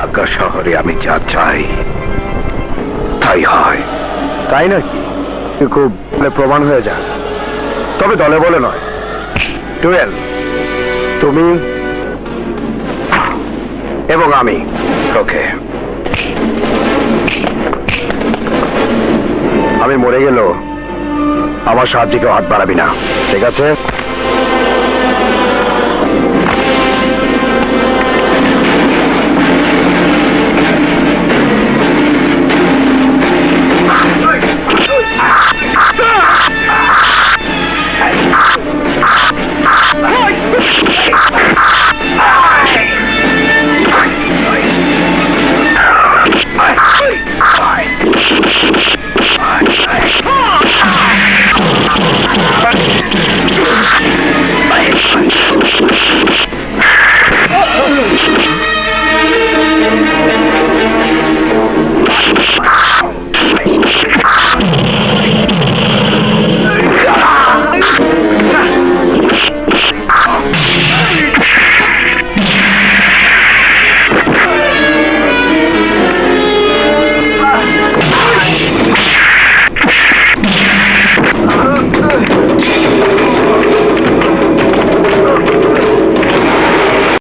ঢাকা শহরে আমি যা চাই তাই হয়। তাই নাকি? খুব মানে প্রমাণ হয়ে যাক তবে দলে বলে নয়। টুয়েলভ তুমি এবং আমি। ওকে। আমি মরে গেল আমার সাহায্যে কেউ হাত বাড়াবি না। ঠিক আছে?